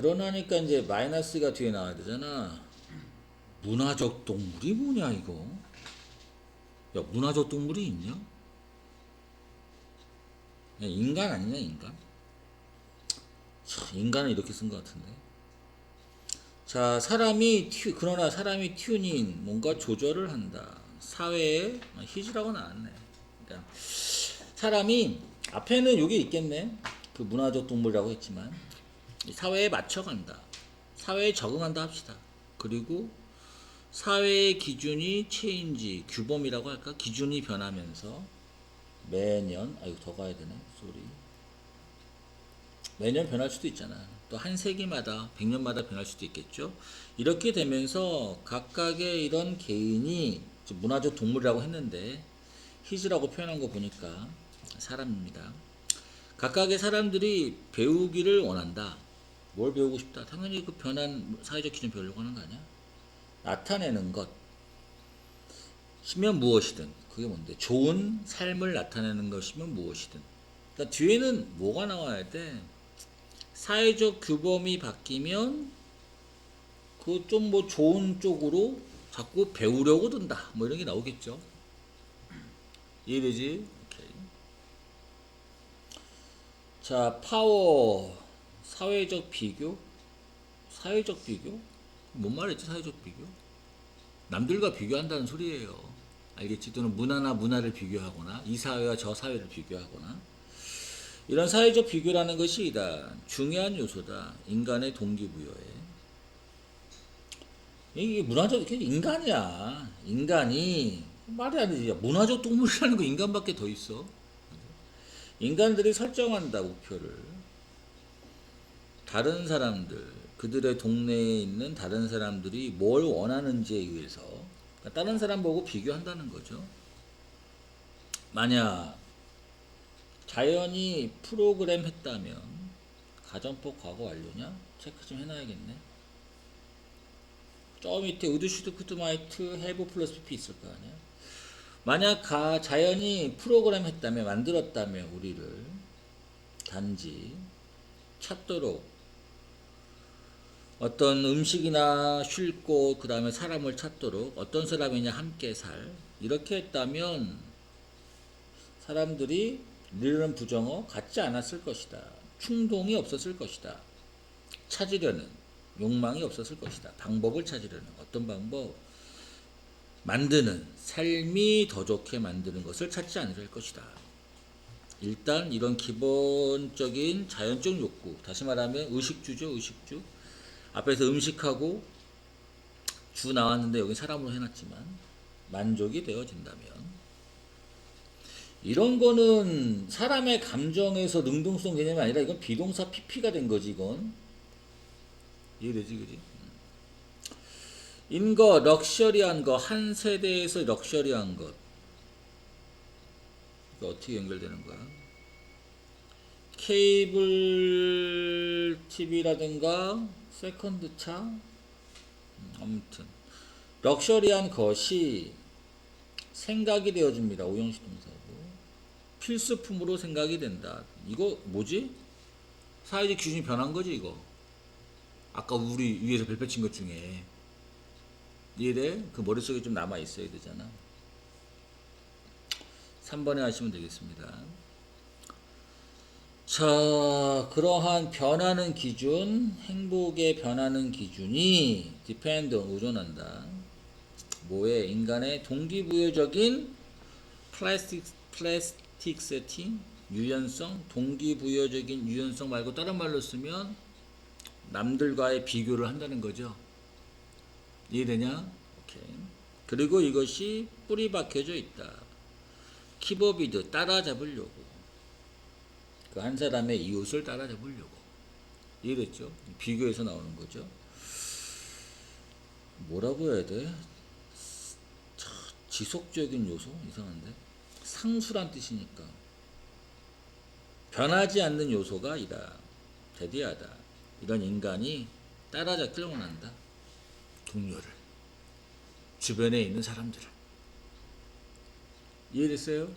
그러나니까 이제 마이너스가 뒤에 나와야 되잖아. 문화적 동물이 뭐냐 이거? 야 문화적 동물이 있냐? 야, 인간 아니냐 인간? 참, 인간은 이렇게 쓴 것 같은데. 자 사람이 튜 그러나 사람이 튜닝 뭔가 조절을 한다. 사회에 희지라고 나왔네. 그러니까 사람이 앞에는 여기 있겠네. 그 문화적 동물이라고 했지만 이 사회에 맞춰간다. 사회에 적응한다 합시다. 그리고 사회의 기준이 체인지, 규범이라고 할까? 기준이 변하면서 매년, 아이고 더 가야 되네, 소리. 매년 변할 수도 있잖아. 또 한 세기마다, 백년마다 변할 수도 있겠죠. 이렇게 되면서 각각의 이런 개인이 문화적 동물이라고 했는데 히즈라고 표현한 거 보니까 사람입니다. 각각의 사람들이 배우기를 원한다. 뭘 배우고 싶다? 당연히 그 변한 사회적 기준 배우려고 하는 거 아니야? 나타내는 것. 이면 무엇이든 그게 뭔데? 좋은 삶을 나타내는 것이면 무엇이든. 그러니까 뒤에는 뭐가 나와야 돼? 사회적 규범이 바뀌면 그 좀 뭐 좋은 쪽으로 자꾸 배우려고 든다. 뭐 이런 게 나오겠죠. 이해되지? 오케이. 자, 파워, 사회적 비교, 사회적 비교, 뭔 말했지 사회적 비교? 남들과 비교한다는 소리예요. 알겠지? 또는 문화나 문화를 비교하거나 이 사회와 저 사회를 비교하거나. 이런 사회적 비교라는 것이 이다. 중요한 요소다. 인간의 동기부여에. 이게 문화적 인간이야. 인간이 말이 안 되지. 문화적 동물이라는 거 인간밖에 더 있어. 인간들이 설정한다 목표를 다른 사람들 그들의 동네에 있는 다른 사람들이 뭘 원하는지에 의해서 그러니까 다른 사람 보고 비교한다는 거죠. 만약 자연이 프로그램 했다면 가정법 과거 완료냐? 체크 좀 해놔야겠네. 저 밑에 우드슈드 쿠트마이트 해브 플러스 PP 있을 거 아니야? 만약 가 자연이 프로그램 했다면 만들었다면 우리를 단지 찾도록 어떤 음식이나 쉴 곳, 그 다음에 사람을 찾도록 어떤 사람이냐 함께 살. 이렇게 했다면 사람들이 이런 부정어 갖지 않았을 것이다. 충동이 없었을 것이다. 찾으려는 욕망이 없었을 것이다. 방법을 찾으려는 어떤 방법? 만드는 삶이 더 좋게 만드는 것을 찾지 않을 것이다. 일단 이런 기본적인 자연적 욕구, 다시 말하면 의식주죠, 의식주. 앞에서 음식하고 주 나왔는데 여기 사람으로 해놨지만 만족이 되어진다면 이런 거는 사람의 감정에서 능동성 개념이 아니라 이건 비동사 PP가 된 거지 이건 이해되지 그지? 인거 럭셔리한 거 한 세대에서 럭셔리한 것 이거 어떻게 연결되는 거야? 케이블 TV라든가 세컨드 차 음, 아무튼 럭셔리한 것이 생각이 되어집니다. 오형식 동사고 필수품으로 생각이 된다. 이거 뭐지? 사회적 기준이 변한 거지 이거. 아까 우리 위에서 별표 친 것 중에 이해돼? 그 머릿속에 좀 남아 있어야 되잖아. 3번에 하시면 되겠습니다. 자, 그러한 변하는 기준, 행복의 변하는 기준이 depend 의존한다. 뭐에 인간의 동기부여적인 플라스틱 플라스틱 세팅, 유연성, 동기부여적인 유연성 말고 다른 말로 쓰면 남들과의 비교를 한다는 거죠. 이해되냐? 오케이. 그리고 이것이 뿌리 박혀져 있다. 키버비드 따라잡으려고. 그 한 사람의 이웃을 따라잡으려고. 이해됐죠? 비교해서 나오는 거죠. 뭐라고 해야 돼? 자, 지속적인 요소? 이상한데? 상수란 뜻이니까. 변하지 않는 요소가 이다. 대디하다. 이런 인간이 따라잡기를 원한다. 동료를. 주변에 있는 사람들을. 이해됐어요?